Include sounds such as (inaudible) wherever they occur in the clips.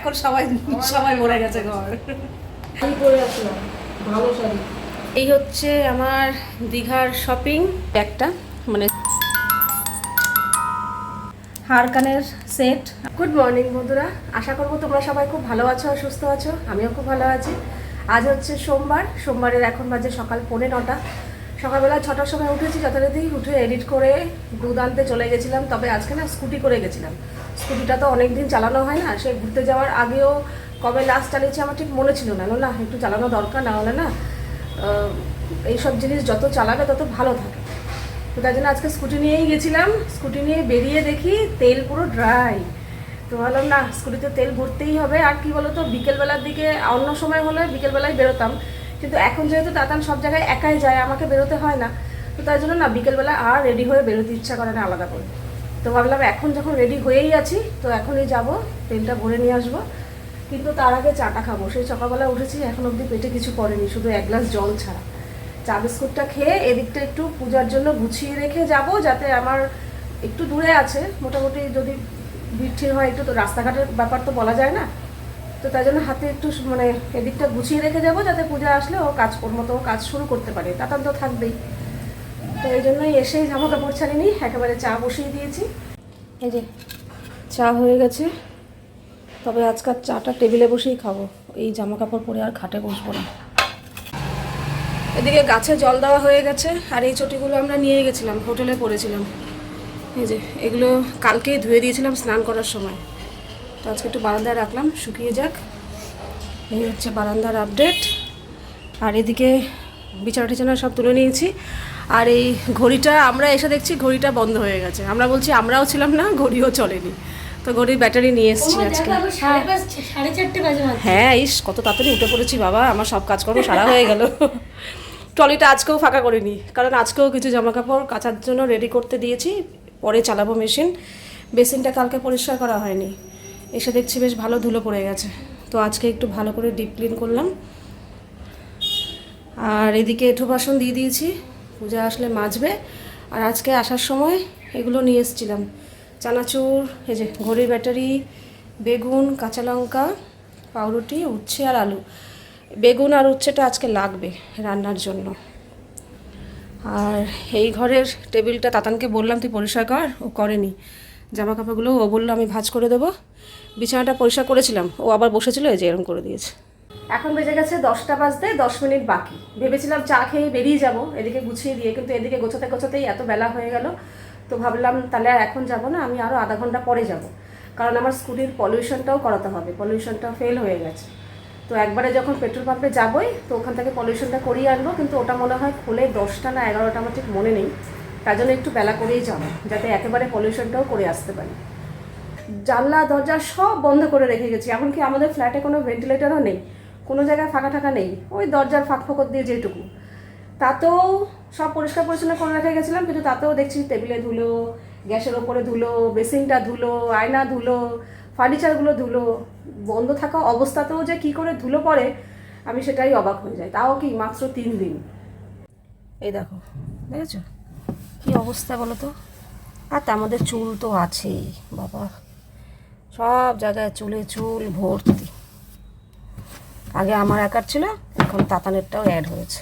এখন সবাই সবাই মরে গেছে ঘর। শাড়ি পরে আসলাম। ভালো শাড়ি। এই হচ্ছে আমার দীঘার শপিং একটা মানে হার কানের সেট গুড মর্নিং বন্ধুরা। আশা করব তোমরা সবাই খুব ভালো আছো আর সুস্থ আছো। আমিও খুব ভালো আছি। আজ হচ্ছে সোমবার। সোমবারের এখন বাজে সকাল পৌনে নটা। সকালবেলা ছটার সময় উঠেছি যথারীতি উঠে এডিট করে দুধ আনতে চলে গেছিলাম। তবে আজকে না স্কুটি করে গেছিলাম। স্কুটিটা তো অনেক দিন চালানো হয় না, সে ঘুরতে যাওয়ার আগেও কবে লাস্ট চালিয়েছি আমার ঠিক মনে ছিল না। না, একটু চালানো দরকার, না হলে না এইসব জিনিস যত চালাবে তত ভালো থাকে। তো তাই জন্য আজকে স্কুটি নিয়েই গেছিলাম। স্কুটি নিয়ে বেরিয়ে দেখি তেল পুরো ড্রাই তো ভাবলাম, না, স্কুটিতে তেল ভরতেই হবে। আর কি বলতো, বিকেলবেলার দিকে অন্য সময় হলে বিকেলবেলায় বেরোতাম। কিন্তু এখন যেহেতু তাতান সব জায়গায় একাই যায়, আমাকে বেরোতে হয় না। তো তাই জন্য না, বিকেলবেলা আর রেডি হয়ে বেরোতে ইচ্ছা করে না আলাদা করে। তো ভাবলাম এখন যখন রেডি হয়েই আছি, তো এখনই যাব, তেলটা ভরে নিয়ে আসব। কিন্তু তার আগে চাটা খাব। সেই সকালবেলা উঠেছি, এখন অবধি পেটে কিছু পড়েনি, শুধু এক গ্লাস জল ছাড়া। চা বিস্কুটটা খেয়ে এদিকটা একটু পূজার জন্য গুছিয়ে রেখে যাব, যাতে আমার একটু দূরে আছে। মোটামুটি যদি ভিড় হয় একটু, তো রাস্তাঘাটের ব্যাপার তো বলা যায় না। তো তাই জন্য হাতে একটু মানে এদিকটা গুছিয়ে রেখে যাব, যাতে পূজা আসলে ও কাজ, ওর মতো কাজ শুরু করতে পারে। তাতান তো থাকবেই। তো এই জন্যই এসেই জামা কাপড় ছাড়িনি, একেবারে চা বসিয়ে দিয়েছি। এই যে, চা হয়ে গেছে। তবে আজকাল চাটা টেবিলে বসেই খাব, এই জামা কাপড় পরে আর খাটে বসবো না। এদিকে গাছে জল দেওয়া হয়ে গেছে, আর এই চটিগুলো আমরা নিয়ে গেছিলাম, হোটেলে পড়েছিলাম। এই যে, এগুলো কালকেই ধুয়ে দিয়েছিলাম স্নান করার সময়। তো আজকে একটু বারান্দায় রাখলাম, শুকিয়ে যাক। এই হচ্ছে বারান্দার আপডেট আর এদিকে বিছানা টিছানা সব তুলে নিয়েছি। আর এই ঘড়িটা আমরা এসে দেখছি ঘড়িটা বন্ধ হয়ে গেছে। আমরা বলছি আমরাও ছিলাম না ঘড়িও চলেনি। তো ঘড়ির ব্যাটারি নিয়ে এসেছি আজকে। মাত্র। হ্যাঁ ইস কত তাড়াতাড়ি উঠে পড়েছি বাবা আমার সব কাজকর্ম সারা হয়ে গেল। ট্রলিটা আজকেও ফাঁকা করিনি কারণ আজকেও কিছু জামা কাপড় কাচার জন্য রেডি করতে দিয়েছি পরে চালাবো মেশিন বেসিনটা কালকে পরিষ্কার করা হয়নি। এসে দেখছি বেশ ভালো ধুলো পড়ে গেছে। তো আজকে একটু ভালো করে ডিপ ক্লিন করলাম। আর এদিকে এঁঠো বাসন দিয়ে দিয়েছি। পূজা আসলে মাজবে। আর আজকে আসার সময় এগুলো নিয়ে এসেছিলাম। চানাচুর, এই যে ঘড়ির ব্যাটারি, বেগুন, কাঁচা লঙ্কা, পাউরুটি, উচ্ছে আর আলু। বেগুন আর উচ্ছেটা আজকে লাগবে রান্নার জন্য। আর এই ঘরের টেবিলটা তাতানকে বললাম, তুই পরিষ্কার কর, ও করেনি। জামা কাপড়গুলো ও বলল, আমি ভাজ করে দেবো। বিছানাটা পরিষ্কার করেছিলাম। ও আবার বসেছিল, এই যে এরকম করে দিয়েছে। এখন বেজে গেছে দশটা বাজতে দশ মিনিট বাকি। ভেবেছিলাম চা খেয়ে বেরিয়ে যাব, এদিকে গুছিয়ে দিয়ে, কিন্তু এদিকে গোছাতে গোছাতেই এত বেলা হয়ে গেল। তো ভাবলাম তাহলে আর এখন যাব না, আমি আরও আধা ঘণ্টা পরে যাব। কারণ আমার স্কুটির পলিউশনটাও করাতে হবে, পলিউশনটা ফেল হয়ে গেছে। তো একবারে যখন পেট্রোল পাম্পে যাবই, তো ওখান থেকে পলিউশনটা করিয়ে আনব, কিন্তু ওটা মনে হয় খুলে দশটা না এগারোটা আমার ঠিক মনে নেই। তার জন্য একটু বেলা করেই যাব, যাতে একেবারে পলিউশনটাও করে আসতে পারি। জানলা, দরজা সব বন্ধ করে রেখে গেছি, এমনকি আমাদের ফ্ল্যাটে কোনো ভেন্টিলেটরও নেই। কোনো জায়গায় ফাঁকা টাকা নেই, ওই দরজার ফাঁক ফোকর দিয়ে যেটুকু। তাতেও সব পরিষ্কার পরিচ্ছন্ন করে রেখে গেছিলাম, কিন্তু তাতেও দেখছি টেবিলে ধুলো, গ্যাসের ওপরে ধুলো, বেসিনটা ধুলো, আয়না ধুলো, ফার্নিচারগুলো ধুলো, বন্ধ থাকা অবস্থাতেও যে কি করে ধুলো পড়ে, আমি সেটাই অবাক হয়ে যাই। তাও কি মাত্র তিন দিন। এই দেখো, দেখেছ? কি অবস্থা বলো তো? আর আমাদের চুল তো আছেই, বাবা। সব জায়গায় চুলে চুল ভর্তি। আগে আমার একার ছিল এখন তাতানেরটাও অ্যাড হয়েছে।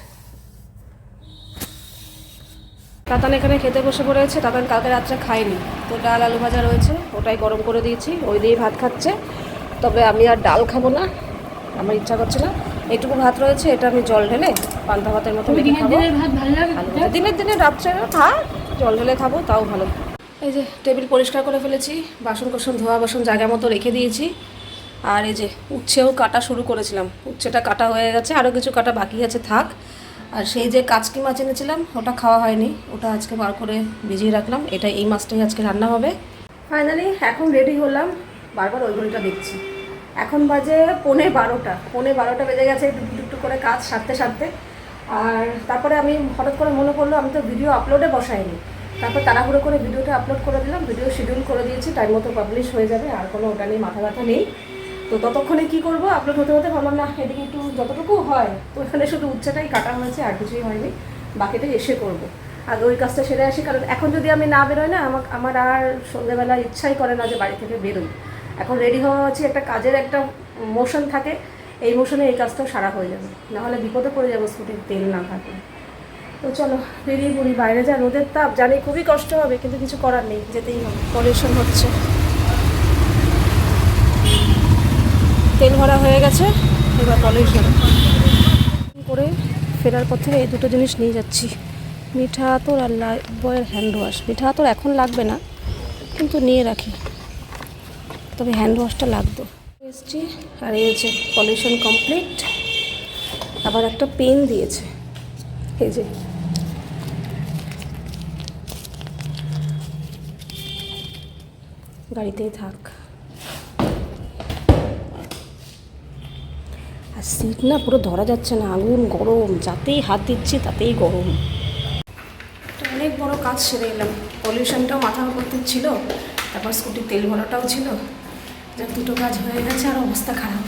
তাতান এখানে খেতে বসে পড়েছে তাতান কালকে রাত্রে খায়নি। তো ডাল আলু ভাজা রয়েছে ওটাই গরম করে দিয়েছি ওই দিয়েই ভাত খাচ্ছে। তবে আমি আর ডাল খাব না আমার ইচ্ছা করছে না। এইটুকু ভাত রয়েছে এটা আমি জল ঢেলে পান্তা ভাতের মতো দিনের ভাত ভালো লাগে। ভালো কথা। দিনের দিনে রাত্রে খা জল ঢেলে খাব তাও ভালো। এই যে টেবিল পরিষ্কার করে ফেলেছি বাসন কোসন ধোয়া বাসন জায়গা মতো রেখে দিয়েছি। আর এই যে উচ্ছেও কাটা শুরু করেছিলাম। উচ্ছেটা কাটা হয়ে গেছে আরও কিছু কাটা বাকি আছে, থাক। আর সেই যে কাচকি মাছ এনেছিলাম, ওটা খাওয়া হয়নি। ওটা আজকে বার করে ভিজিয়ে রাখলাম। এটা এই মাছটাই আজকে রান্না হবে। ফাইনালি এখন রেডি হলাম। বারবার ওই ঘড়িটা দেখছি। এখন বাজে পৌনে বারোটা। পৌনে বারোটা বেজে গেছে, একটু একটু করে কাজ সারতে সারতে। আর তারপরে আমি হঠাৎ করে মনে পড়ল, আমি তো ভিডিও আপলোডে বসাইনি। তারপর তাড়াহুড়ো করে ভিডিওটা আপলোড করে দিলাম। ভিডিও শিডিউল করে দিয়েছি টাইম মতো পাবলিশ হয়ে যাবে, আর কোনো ওটা নিয়ে মাথা ব্যথা নেই। তো ততক্ষণে কি করব? আপলোড হতে হতে ভাবলাম, না, এদিকে একটু যতটুকু হয়। তো এখানে শুধু উচ্চটাই কাটা হয়েছে, আর কিছুই হয়নি। বাকিটা এসে করব। আর ওই কাজটা সেরে আসি, কারণ এখন যদি আমি না বেরোই, না আমার আমার আর সন্ধ্যেবেলা ইচ্ছাই করে না যে বাড়ি থেকে বেরোই। এখন রেডি হওয়া হচ্ছে একটা কাজের একটা মোশন থাকে, এই মোশনে এই কাজটাও সারা হয়ে যাবে। নাহলে বিপদে পড়ে যাব স্কুটির তেল না থাকলে। তো চলো, বেরিয়ে পড়ি। বাইরে যা রোদের তাপ, জানি খুবই কষ্ট হবে, কিন্তু কিছু করার নেই, যেতেই হবে। পলিউশন হচ্ছে। তেল ভরা হয়ে গেছে, এবার পলিউশন করে ফেরার পর থেকে এই দুটো জিনিস নিয়ে যাচ্ছি। মিঠা আতর আর বয়ের হ্যান্ড ওয়াশ মিঠা আতর এখন লাগবে না, কিন্তু নিয়ে রাখি। তবে হ্যান্ড ওয়াশটা লাগতো এসছি, আর এই হচ্ছে পলিউশন কমপ্লিট আবার একটা পেন দিয়েছে। এই যে। গাড়িতেই থাক। আর সিট না পুরো ধরা যাচ্ছে না, আগুন গরম, যাতেই হাত দিচ্ছি তাতেই গরম। অনেক বড় কাজ সেরে এলাম। পলিউশনটাও মাথার উপর ছিল, তারপর স্কুটির তেল ভরাটাও ছিল। যাক, দুটো কাজ হয়ে গেছে, আর অবস্থা খারাপ।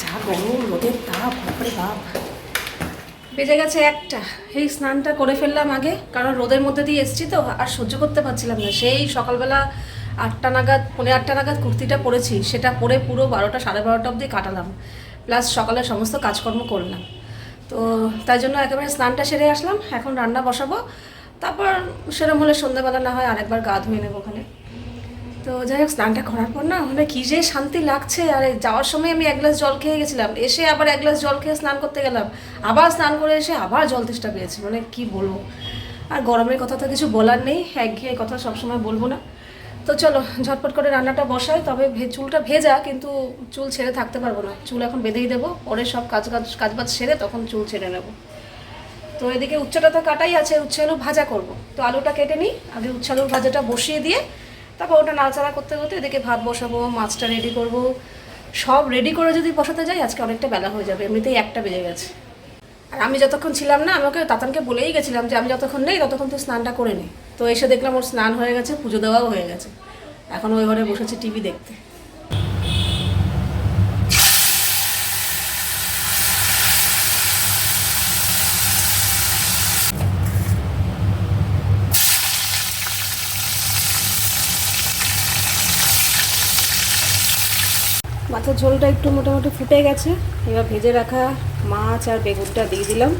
যা গরম, রোদের তাপ, বাপরে বাপ। বেজে গেছে একটা। এই স্নানটা করে ফেললাম আগে, কারণ রোদের মধ্যে দিয়ে এসছি তো, আর সহ্য করতে পারছিলাম না। সেই সকালবেলা আটটা নাগাদ, পৌনে আটটা নাগাদ কুর্তিটা পরেছি, সেটা পরে পুরো বারোটা, সাড়ে বারোটা অবধি কাটালাম। প্লাস সকালে সমস্ত কাজকর্ম করলাম। তো তাই জন্য একেবারে স্নানটা সেরে আসলাম, এখন রান্না বসাবো। তারপর সেরকম হলে সন্ধ্যাবেলা না হয় আরেকবার গা ধুয়ে নেব ওখানে। তো যাই হোক, স্নানটা করার পর না মানে কী যে শান্তি লাগছে। আর যাওয়ার সময় আমি এক গ্লাস জল খেয়ে গেছিলাম, এসে আবার এক গ্লাস জল খেয়ে স্নান করতে গেলাম। আবার স্নান করে এসে আবার জল তেষ্টা পেয়েছি মানে কি বলব। আর গরমের কথা তো কিছু বলার নেই, একঘেয়ে কথা সবসময় বলব না। তো চলো, ঝটপট করে রান্নাটা বসাই, তবে চুলটা ভেজা, কিন্তু চুল ছেড়ে থাকতে পারব না। চুল এখন বেঁধেই দেবো, পরে সব কাজ কাজ কাজবাজ সেরে তখন চুল ছেড়ে নেব। তো এদিকে উচ্চটা তো কাটাই আছে, উচ্ছে আলু ভাজা করব। তো আলুটা কেটে নিই, আগে উচ্ছে আলুর ভাজাটা বসিয়ে দিয়ে, তারপর ওটা নাড়াচাড়া করতে করতে এদিকে ভাত বসাবো, মাছটা রেডি করব। সব রেডি করে যদি বসাতে যাই, আজকে অনেকটা বেলা হয়ে যাবে, এমনিতেই একটা বেজে গেছে। আর আমি যতক্ষণ ছিলাম না আমাকে তাতানকে বলেই গেছিলাম যে আমি যতক্ষণ নেই, ততক্ষণ তুই স্নানটা করে নে। তো এসে দেখলাম ওর স্নান হয়ে গেছে, পুজো দেওয়াও হয়ে গেছে। এখন ওই ঘরে বসেছে টিভি দেখতে। মাছের ঝোলটা একটু মোটামুটি ফুটে গেছে, এবার ভেজে রাখা মাছ আর বেগুনটা দিয়ে দিলাম।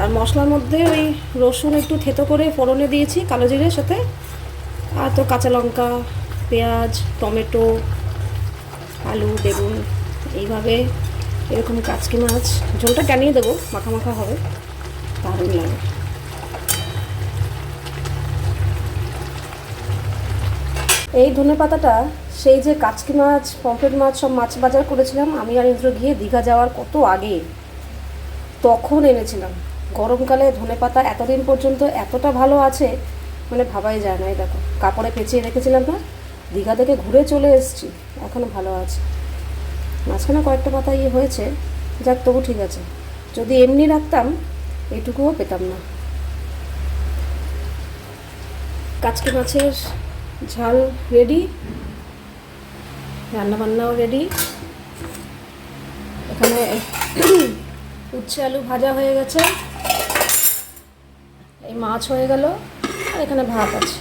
আর মশলার মধ্যে ওই রসুন একটু থেতো করে ফোড়নে দিয়েছি, কালো জিরের সাথে। আর তো কাঁচা লঙ্কা, পেঁয়াজ, টমেটো, আলু, বেগুন, এইভাবে এরকম কাচকি মাছ। ঝোলটা টানিয়ে দেবো, মাখা মাখা হবে। দারুণ লাগে। এই ধনে পাতাটা সেই যে কাচকি মাছ পম্পেট মাছ সব মাছ বাজার করেছিলাম, আমি আর ইন্দ্র গিয়ে দীঘা যাওয়ার কত আগে তখন এনেছিলাম। গরমকালে ধনে পাতা এতদিন পর্যন্ত এতটা ভালো আছে মানে ভাবাই যায় না, এই দেখো, কাপড়ে পেঁচিয়ে রেখেছিলাম না, দীঘা থেকে ঘুরে চলে এসেছি এখনও ভালো আছে। মাঝখানে কয়েকটা পাতা ইয়ে হয়েছে, যাক, তবু ঠিক আছে। যদি এমনি রাখতাম, এটুকুও পেতাম না। কাচকি মাছের ঝাল রেডি রান্নাবান্নাও রেডি এখানে উচ্ছে আলু ভাজা হয়ে গেছে। এই মাছ হয়ে গেল আর এখানে ভাত আছে।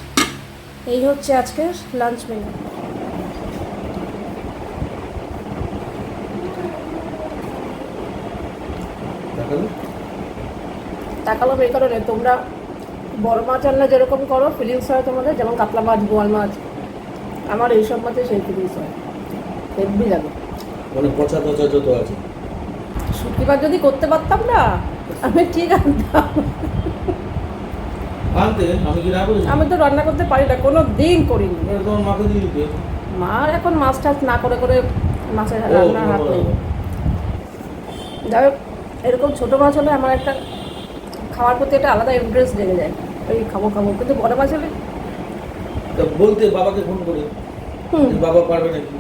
এই হচ্ছে আজকের লাঞ্চ মেনু তাকালাম এই কারণে তোমরা বড় মাছ আনলে যেরকম করো ফিলিংস হয় তোমাদের যেমন কাতলা মাছ বোয়াল মাছ আমার এইসব মাছে সেই ফিলিংস হয়। হেভি লাগে মানে পচা টচা যত আছে। শুটকি যদি করতে পারতাম না আমি ঠিক আনতাম। আনতে? আমি কি না আমি তো রান্না করতে পারি না কোনো দিন করিনি। মার এখন মাছ টাছ না করে করে মাছের ও, রান্নার হাত। নেই। যাই হোক এরকম ছোটো মাছ হলে আমার একটা খাওয়ার প্রতি একটা আলাদা ইন্টারেস্ট লেগে যায়। এই খাব খাব কিন্তু বড় মাছ হলে তা বলতে বাবাকে ফোন করে। বাবা পারবে নাকি?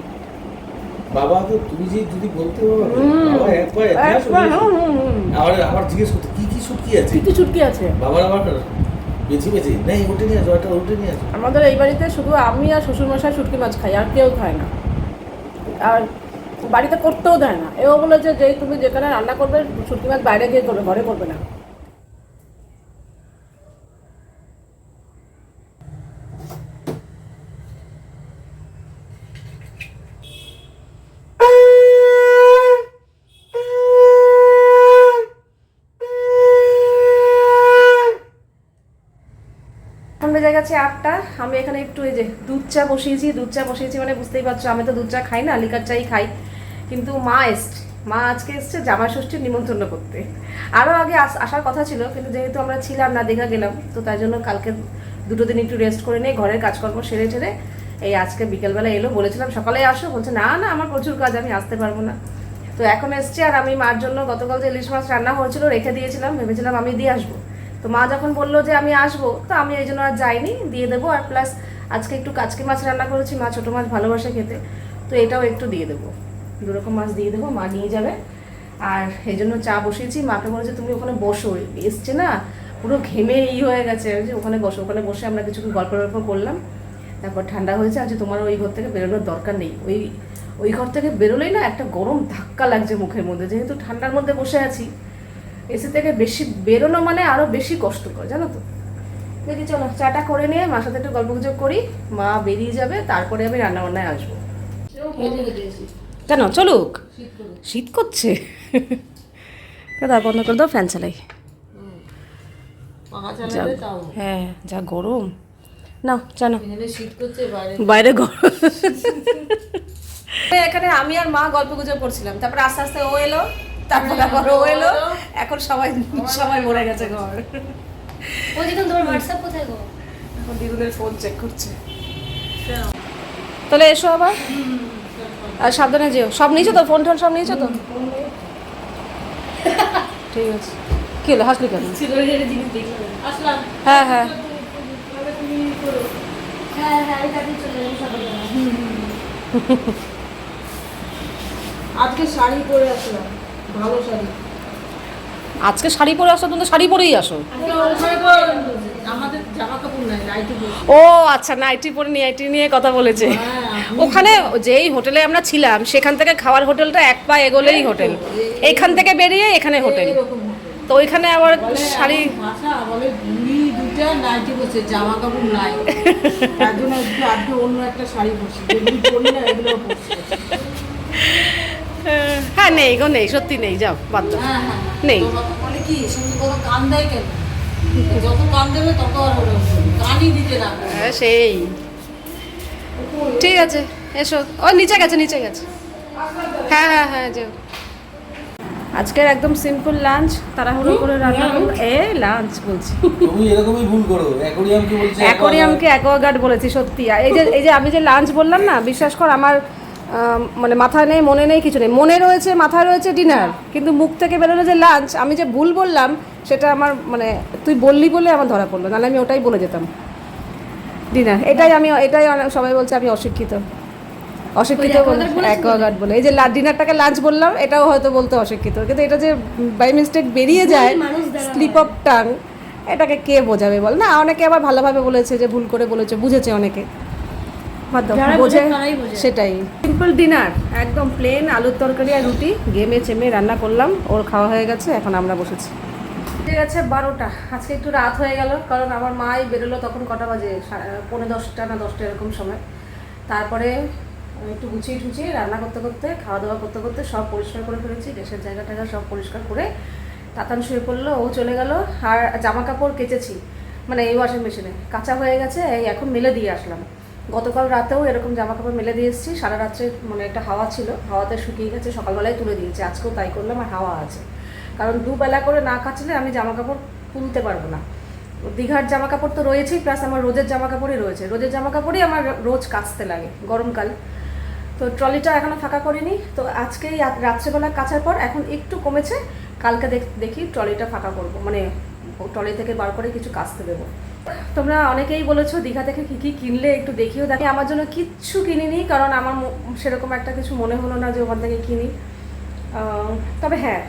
বাবা তো তুমি যে যদি বলতে। বাবা একবার একবার। আবার আবার জিজ্ঞেস করতে কি কি শুটকি আছে? কি কি চুটকি আছে? বাবার আবার বেছে বেছে নেই ওটে নিয়ে আসো ওটে নিয়ে আসো। আমাদের এই বাড়িতে শুধু আমি আর শ্বশুরমশাই শুটকি মাছ খাই আর কেউ খায় না। আর বাড়িতে করতেও দেয় না। এও বলেছে যে তুমি যেখানে রান্না করবে শুটকি মাছ বাইরে গিয়ে করবে ঘরে করবে না। গেছে আটটা। আমি এখানে একটু এই যে দুধ চা বসিয়েছি, দুধ চা বসিয়েছি মানে বুঝতেই পারছ, আমি তো দুধ চা খাই না, লিকার চাই খাই। কিন্তু মা এসছে, মা আজকে এসছে জামাই ষষ্ঠীর নিমন্ত্রণ করতে। আরও আগে আস- আসার কথা ছিল, কিন্তু যেহেতু আমরা ছিলাম না দীঘা গেলাম, তো তাই জন্য কালকে দুটো দিন একটু রেস্ট করে নিয়ে ঘরের কাজকর্ম সেরে টেরে এই আজকে বিকেলবেলা এলো, বলেছিলাম সকালে আসো, বলছে না না, আমার প্রচুর কাজ, আমি আসতে পারব না। তো এখন এসছে আর আমি মার জন্য গতকাল যে ইলিশ মাছ রান্না হয়েছিল, রেখে দিয়েছিলাম, ভেবেছিলাম আমি দিয়ে আসব। তো মা যখন বলল যে আমি আসব, তো আমি এই জন্য আর যাইনি, দিয়ে দেবো আর প্লাস আজকে একটু কাচকি মাছ রান্না করেছি, মা ছোটো মাছ ভালোবাসে খেতে, তো এটাও একটু দিয়ে দেবো। দুরকম মাছ দিয়ে দেবো, মা নিয়ে যাবে। আর এই জন্য চা বসিয়েছি, মাকে বলেছে, তুমি ওখানে বসো, এসছে না, পুরো ঘেমে ই হয়ে গেছে যে ওখানে বসো, ওখানে বসে আমরা কিছু গল্প গল্প করলাম, তারপর ঠান্ডা হয়েছে, আজ তোমার ওই ঘর থেকে বেরোনোর দরকার নেই। ওই ওই ঘর থেকে বেরোলেই না একটা গরম ধাক্কা লাগছে মুখের মধ্যে, যেহেতু ঠান্ডার মধ্যে বসে আছি এসি থেকে বেশি বেরোনো মানে আরও বেশি কষ্টকর জানো তো? দেখি চলো চাটা করে নিয়ে মার সাথে একটু গল্প গুজব করি মা বেরিয়ে যাবে তারপরে আমি রান্না বান্নায় আসব। কেন? চলুক। শীত করছে। দাদা বন্ধ করে দাও ফ্যান চালাই। হ্যাঁ যা গরম। না জানো শীত করছে বাইরে বাইরে গরম। এখানে আমি আর মা গল্প গুজব করছিলাম তারপরে আস্তে আস্তে ও এলো। তারপরে আবার ও এলো। এখন সবাই সবাই মরে গেছে ঘর। ও যেখানে তোমার হোয়াটসঅ্যাপ কোথায় গো? এখন দিদুদের ফোন চেক করছে। তাহলে এসো আবার। আর সাবধানে যেও। সব নিয়েছো তো? ফোন টোন সব নিয়েছো তো? ঠিক আছে। কি হলো? হাসলি কেন? হ্যাঁ হ্যাঁ। হ্যাঁ হ্যাঁ (laughs) আজকে শাড়ি পরে আসলাম। ভালো শাড়ি। আজকে শাড়ি পরে আসো তুমি তো শাড়ি পরেই আসো। ও আচ্ছা নাইটি পরে নাইটি নিয়ে কথা বলেছে। ওখানে যেই হোটেলে আমরা ছিলাম সেখান থেকে খাওয়ার হোটেলটা এক পা এগোলেই হোটেল। এইখান থেকে বেরিয়ে এখানে হোটেল। তো ওইখানে আবার শাড়ি জামা কাপড় নাই। (laughs) অন্য একটা শাড়ি পরছি যেগুলি পরি না এগুলো পরছি হ্যাঁ নেই গো নেই সত্যি নেই যাও বাদ দাও। হ্যাঁ হ্যাঁ। নেই। বলে কি শুধু কান দেয় কেন? যত কান দেবে তত আর ওরা কানই দিতে না। হ্যাঁ সেই। ঠিক আছে এসো। ও নিচে গেছে নিচে গেছে। হ্যাঁ হ্যাঁ হ্যাঁ যাও। আজকের একদম সিম্পল লাঞ্চ তাড়াহুড়ো করে রান্না করব। এ লাঞ্চ বলছি। তুমি এরকমই ভুল করো অ্যাকোরিয়ামকে বলছে অ্যাকোরিয়ামকে অ্যাকোয়াগার্ড বলেছি সত্যি। আর এই যে এই যে আমি যে লাঞ্চ বললাম না বিশ্বাস কর আমার আম, মানে মাথায় নেই মনে নেই কিছু নেই। মনে রয়েছে মাথায় রয়েছে ডিনার কিন্তু মুখ থেকে বেরোলো যে লাঞ্চ আমি যে ভুল বললাম সেটা আমার মানে তুই বললি বলে আমার ধরা পড়ল নাহলে আমি ওটাই বলে যেতাম। ডিনার এটাই আমি এটাই অনেক- সবাই বলছে আমি অশিক্ষিত। অশিক্ষিত অ্যাকোয়াগার্ড বলে এই যে ডিনারটাকে লাঞ্চ বললাম এটাও হয়তো বলতে অশিক্ষিত। কিন্তু এটা যে বাই মিস্টেক বেরিয়ে যায় স্লিপ অফ টাং এটাকে কে বোঝাবে বল? না অনেকে আবার ভালোভাবে বলেছে যে ভুল করে বলেছে বুঝেছে অনেকে। বোঝে। সেটাই। সিম্পল ডিনার একদম প্লেন আলুর তরকারি আর রুটি গেমে চেমে রান্না করলাম ওর খাওয়া হয়ে গেছে এখন আমরা বসেছি। ঠিক আছে বারোটা আজকে একটু রাত হয়ে গেল কারণ আমার মাই বেরোলো তখন কটা বাজে সা- পৌনে দশটা না দশটা এরকম সময়। তারপরে একটু গুছিয়ে টুচিয়ে রান্না করতে করতে খাওয়া দাওয়া করতে করতে সব পরিষ্কার করে ফেলেছি গ্যাসের জায়গা টায়গা সব পরিষ্কার করে তাতান শুয়ে পড়ল ও চলে গেল আর জামা কাপড় কেচেছি মানে এই ওয়াশিং মেশিনে কাঁচা হয়ে গেছে এই এখন মেলে দিয়ে আসলাম। গতকাল রাতেও এরকম জামা কাপড় মেলে দিয়ে এসেছি। সারা রাত্রে মানে একটা হাওয়া ছিল। হাওয়াতে শুকিয়ে গেছে, সকালবেলায় তুলে দিয়েছি। আজকেও তাই করলাম আর হাওয়া আছে। কারণ দুবেলা করে না কাচলে আমি জামা কাপড় তুলতে পারব না। দীঘার জামা কাপড় তো রয়েছেই প্লাস আমার রোজের জামা কাপড়ই রয়েছে। রোজের জামা কাপড়ই আমার রোজ কাচতে লাগে, গরমকাল। তো ট্রলিটা এখনও ফাঁকা করিনি। তো আজকেই রাত- রাত্রেবেলা কাচার পর এখন একটু কমেছে। কালকে দেখি ট্রলিটা ফাঁকা করব। মানে ট্রলি থেকে বার করে কিছু কাচতে দেবো। তোমরা অনেকেই বলেছ দীঘা থেকে কী কী কিনলে একটু দেখিও। দেখি, আমার জন্য কিচ্ছু কিনিনি, কারণ আমার সেরকম একটা কিছু মনে হলো না যে ওখান থেকে কিনি। তবে হ্যাঁ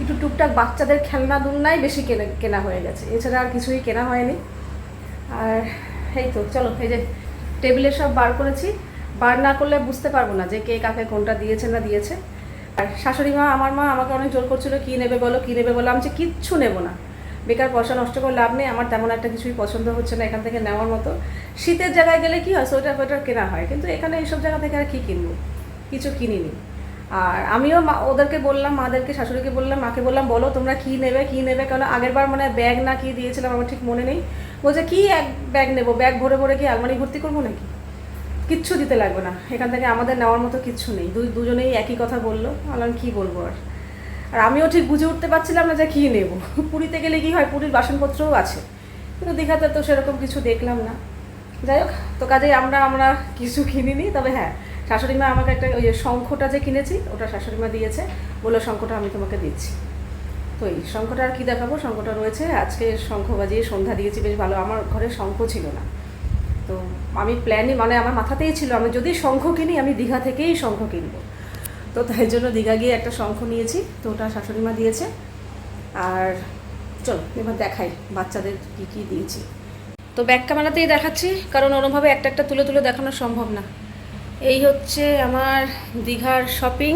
একটু টুকটাক বাচ্চাদের খেলনা দুলনাই বেশি কেনা কেনা হয়ে গেছে। এছাড়া আর কিছুই কেনা হয়নি। আর এই তো, চলো, এই যে টেবিলে সব বার করেছি। বার না করলে বুঝতে পারব না যে কে কাকে কোনটা দিয়েছে না দিয়েছে। আর শাশুড়ি মা, আমার মা আমাকে অনেক জোর করছিল, কী নেবে বলো, কী নেবে বলো? আমি যে কিচ্ছু নেব না। বেকার পয়সা নষ্ট করে লাভ নেই, আমার তেমন একটা কিছুই পছন্দ হচ্ছে না এখান থেকে নেওয়ার মতো। শীতের জায়গায় গেলে কি হয়, সোয়েটার ফোয়েটার কেনা হয়, কিন্তু এখানে এইসব জায়গা থেকে আর কী কিনবো? কিছু কিনিনি। আর আমিও মা, ওদেরকে বললাম, মাদেরকে, শাশুড়িকে বললাম, মাকে বললাম, বলো তোমরা কী নেবে কী নেবে? কেন আগের বার মানে ব্যাগ না কি দিয়েছিলাম, আমার ঠিক মনে নেই। বলছে, কি এক ব্যাগ নেব? ব্যাগ ভরে ভরে কি আলমারি ভর্তি করব নাকি? কিচ্ছু দিতে লাগবে না। এখান থেকে আমাদের নেওয়ার মতো কিচ্ছু নেই। দুজনেই একই কথা বলল। আলাম কি বলব আর? আর আমিও ঠিক বুঝে উঠতে পারছিলাম না যে কী নেব। পুরীতে গেলে কি হয়? পুরীর বাসনপত্রও আছে। কিন্তু দীঘাতে তো সেরকম কিছু দেখলাম না। যাই হোক, তো কাজেই আমরা আমরা কিছু কিনিনি। তবে হ্যাঁ শাশুড়ি মা আমাকে একটা ওই যে শঙ্খটা যে কিনেছি, ওটা শাশুড়ি মা দিয়েছে। বলল, শঙ্খটা আমি তোমাকে দিচ্ছি। তো এই শঙ্খটা আর কি দেখাবো? শঙ্খটা রয়েছে। আজকে শঙ্খ বাজিয়ে সন্ধ্যা দিয়েছি, বেশ ভালো। আমার ঘরে শঙ্খ ছিল না। তো আমি প্ল্যানই মানে আমার মাথাতেই ছিল, আমি যদি শঙ্খ কিনি, আমি দীঘা থেকেই শঙ্খ কিনবো। তো তাই জন্য দীঘা গিয়ে একটা শঙ্খ নিয়েছি, তো ওটা শাশুড়ি মা দিয়েছে। আর চলো, এবার দেখাই বাচ্চাদের কী কী দিয়েছি। তো ব্যাক ক্যামেরাতেই দেখাচ্ছি, কারণ ওরমভাবে একটা একটা তুলে তুলে দেখানো সম্ভব না। এই হচ্ছে আমার দীঘার শপিং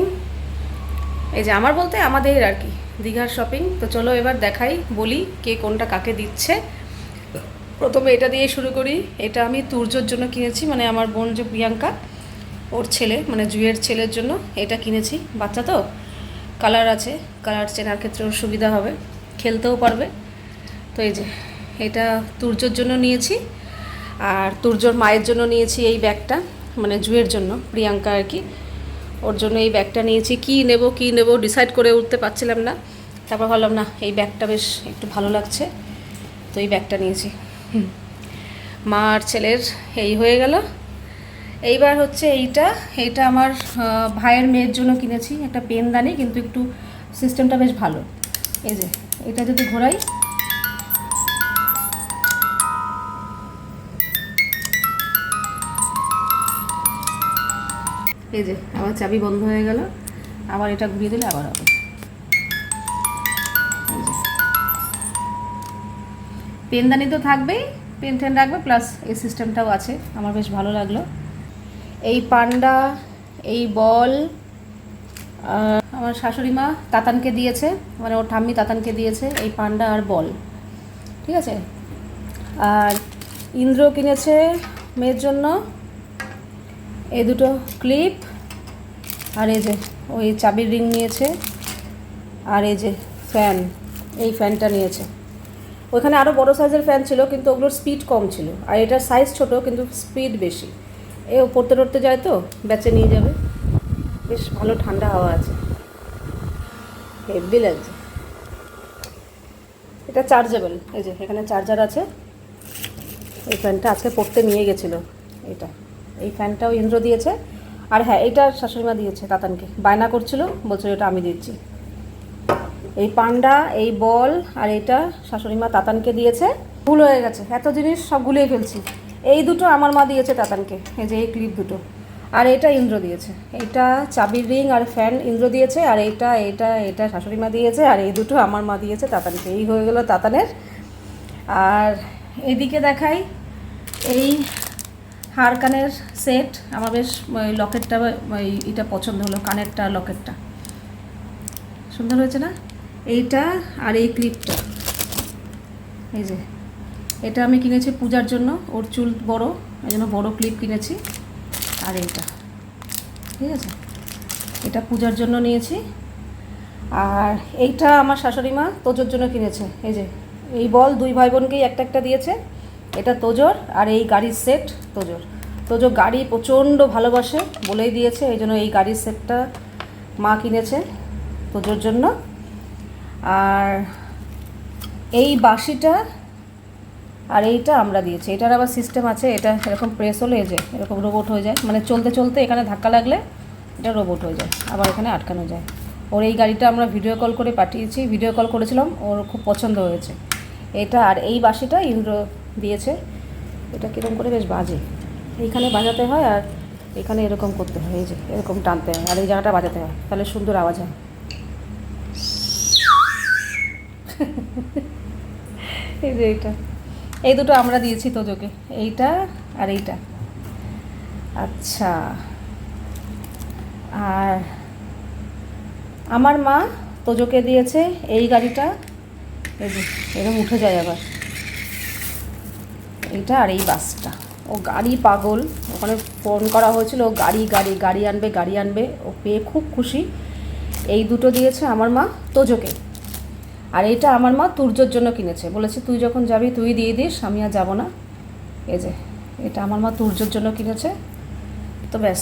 এই যে আমার বলতে আমাদের আর কি, দীঘার শপিং তো চলো এবার দেখাই, বলি কে কোনটা কাকে দিচ্ছে। প্রথমে এটা দিয়ে শুরু করি। এটা আমি তুর্যর জন্য কিনেছি মানে আমার বোন যে প্রিয়াঙ্কা ছেলে মানে জুয়ের ছেলের জন্য এটা কিনেছি, বাচ্চা তো। কালার আছে কালার চেনার ক্ষেত্রে ওর সুবিধা হবে, খেলতেও পারবে। তো এই যে, এটা তুর্যর জন্য নিয়েছি, আর তুর্যর মায়ের জন্য নিয়েছি এই ব্যাগটা মানে জুয়ের জন্য, প্রিয়াঙ্কা আর কি। ওর জন্য এই ব্যাগটা নিয়েছি, কি নেব কি নেব ডিসাইড করে উঠতে পারছিলাম না। তারপর ভাবলাম, না, এই ব্যাগটা বেশ একটু ভালো লাগছে। তো এই ব্যাগটা নিয়েছি। মা আর ছেলের এই হয়ে গেল। এইবার হচ্ছে এইটা এইটা আমার ভাইয়ের মেয়ের জন্য কিনেছি, একটা পেনদানি, কিন্তু একটু সিস্টেমটা বেশ ভালো। এই যে, এটা যদি ঘোরাই। এই যে আবার চাবি বন্ধ হয়ে গেল, আবার এটা ঘুরিয়ে দিলে আবার হবে। পেনদানি তো থাকবেই পেন টেন রাখবে প্লাস এই সিস্টেমটাও আছে, আমার বেশ ভালো লাগল। এই পান্ডা, এই বল আমার শাশুড়ি মা তাতানকে দিয়েছে মানে ওর ঠাম্মি তাতানকে দিয়েছে এই পান্ডা আর বল। ঠিক আছে? আর ইন্দ্র কিনেছে মেয়ের জন্য এই দুটো ক্লিপ, আর এই যে ওই চাবির রিং নিয়েছে, আর এই যে ফ্যান, এই ফ্যানটা নিয়েছে। ওখানে আরও বড় সাইজের ফ্যান ছিল, কিন্তু ওগুলোর স্পিড কম ছিল, আর এটার সাইজ ছোট, কিন্তু স্পিড বেশি। এ পড়তে টড়তে যায় তো, ব্যাচে নিয়ে যাবে। বেশ ভালো ঠান্ডা হাওয়া আছে। হেভি লাগছে। এটা চার্জেবল এই যে এখানে চার্জার আছে। এই ফ্যানটা আজকে পড়তে নিয়ে গেছিল, এটা। এই ফ্যানটাও ইন্দ্র দিয়েছে। আর হ্যাঁ এইটা শাশুড়িমা দিয়েছে তাতানকে বায়না করছিল বলছিল এটা আমি দিচ্ছি। এই পান্ডা, এই বল আর এটা শাশুড়িমা তাতানকে দিয়েছে। ভুল হয়ে গেছে, এত জিনিস সব গুলিয়ে ফেলছি। এই দুটো আমার মা দিয়েছে তাতানকে, এই যে এই ক্লিপ দুটো। আর এটা ইন্দ্র দিয়েছে। এটা চাবির রিং আর ফ্যান ইন্দ্র দিয়েছে, আর এইটা এটা এটা শাশুড়ি মা দিয়েছে, আর এই দুটো আমার মা দিয়েছে তাতানকে। এই হয়ে গেল তাতানের। আর এদিকে দেখাই এই হার কানের সেট আমার বেশ লকেটটা এটা পছন্দ হলো, কানেরটা লকেটটা সুন্দর হয়েছে না? এইটা আর এই ক্লিপটা এই যে। এটা আমি কিনেছি পূজার জন্য। ওর চুল বড়, এই জন্য বড়ো ক্লিপ কিনেছি। আর এইটা। ঠিক আছে? এটা পূজার জন্য নিয়েছি। আর এইটা আমার শাশুড়ি মা তোজোর জন্য কিনেছে। এই যে, এই বল দুই ভাই বোনকেই একটা একটা দিয়েছে। এটা তোজোর আর এই গাড়ির সেট তোজোর। তোজো গাড়ি প্রচণ্ড ভালোবাসে বলেই দিয়েছে, এই জন্য এই গাড়ির সেটটা মা কিনেছে তোজোর জন্য। আর এই বাঁশিটা আর এইটা আমরা দিয়েছি। এটার আবার সিস্টেম আছে, এটা এরকম প্রেস হলে এই যে, এরকম রোবট হয়ে যায়। মানে চলতে চলতে এখানে ধাক্কা লাগলে এটা রোবট হয়ে যায়, আবার এখানে আটকানো যায়। ওর এই গাড়িটা আমরা ভিডিও কল করে পাঠিয়েছি ভিডিও কল করেছিলাম, ওর খুব পছন্দ হয়েছে। এটা আর এই বাঁশিটা ইন্দ্র দিয়েছে। এটা কীরকম করে বেশ বাজে। এইখানে বাজাতে হয় আর এখানে এরকম করতে হয়, এই যে, এরকম টানতে হয়। আর এই জায়গাটা বাজাতে হয়, তাহলে সুন্দর আওয়াজ হয়। (laughs) এই যে এইটা। এই দুটো আমরা দিয়েছি তোজোকে, এইটা আর এইটা। আচ্ছা। আর আমার মা তোজোকে দিয়েছে এই গাড়িটা এরকম উঠে যায় আবার। এইটা আর এই বাসটা। ও গাড়ি পাগল, ওখানে ফোন করা হয়েছিল, ও গাড়ি গাড়ি গাড়ি আনবে গাড়ি আনবে, ও পেয়ে খুব খুশি। এই দুটো দিয়েছে আমার মা তোজোকে। আর এটা আমার মা তুর্যর জন্য কিনেছে। বলেছে, তুই যখন যাবি, তুই দিয়ে দিস, আমি আর যাব না। এই যে, এটা আমার মা তুর্যর জন্য কিনেছে। তো ব্যাস,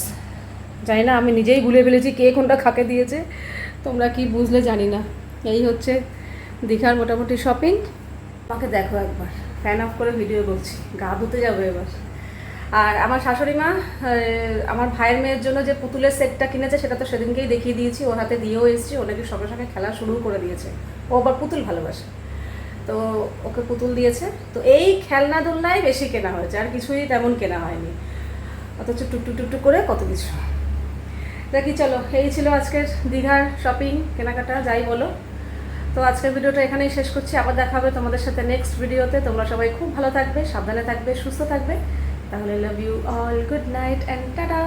জানি না, আমি নিজেই ভুলে ফেলেছি কে কোনটা খাকে দিয়েছে। তোমরা কি বুঝলে জানি না। এই হচ্ছে দীঘার মোটামুটি শপিং আমাকে দেখো একবার ফ্যান অফ করে ভিডিও করছি গা ধুতে যাব এবার। আর আমার শাশুড়ি মা আমার ভাইয়ের মেয়ের জন্য যে পুতুলের সেটটা কিনেছে, সেটা তো সেদিনকেই দেখিয়ে দিয়েছি। ওর হাতে দিয়েও এসেছি, ও নাকি সঙ্গে সঙ্গে খেলা শুরু করে দিয়েছে। ও আবার পুতুল ভালোবাসে। তো ওকে পুতুল দিয়েছে। তো এই খেলনা দুলনাই বেশি কেনা হয়েছে, আর কিছুই তেমন কেনা হয়নি। অথচ টুকটুক টুকটুক করে কত কিছু। দেখি চলো, এই ছিল আজকের দীঘার শপিং কেনাকাটা, যাই বলো। তো আজকের ভিডিওটা এখানেই শেষ করছি। আবার দেখা হবে তোমাদের সাথে নেক্সট ভিডিওতে। তোমরা সবাই খুব ভালো থাকবে, সাবধানে থাকবে, সুস্থ থাকবে। তাহলে love you all good night and tata